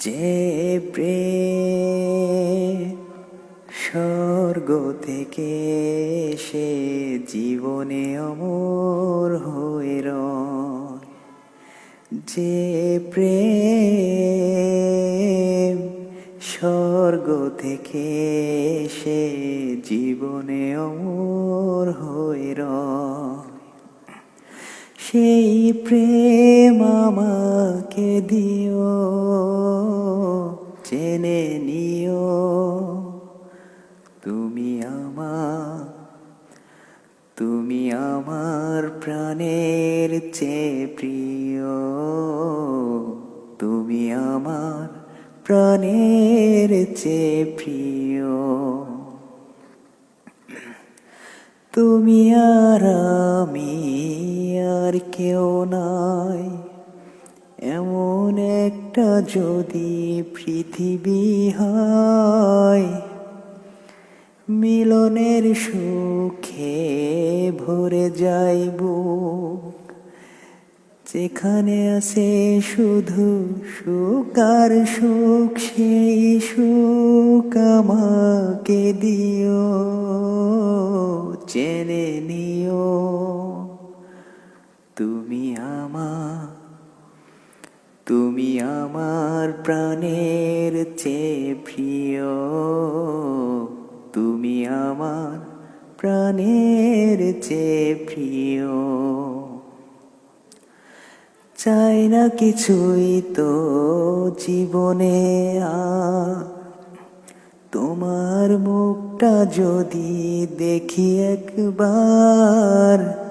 যে প্রেম স্বর্গ থেকে সে জীবনে অমর হয়ে যে প্রেম স্বর্গ থেকে সে জীবনে অমর হয়ে সেই প্রেম আমাকে দিও। জেনে নিও, তুমি আমার তুমি আমার প্রাণের চেয়ে প্রিয়, তুমি আমার প্রাণের চেয়ে প্রিয়। তুমি আর আমি আর কেউ নাই, এমন একটা যদি পৃথিবী হয়, মিলনের সুখে ভরে যাইব যেখানে আছে শুধু সুখ আর সুখ, সেই সুখ আমাকে দিও চেনে নিও। তুমি আমার তুমি আমার প্রাণের চেয়ে প্রিয়। তুমি আমার প্রাণের চেয়ে প্রিয়। চাই না কিছুই তো জীবনে তোমার মুখটা যদি দেখি একবার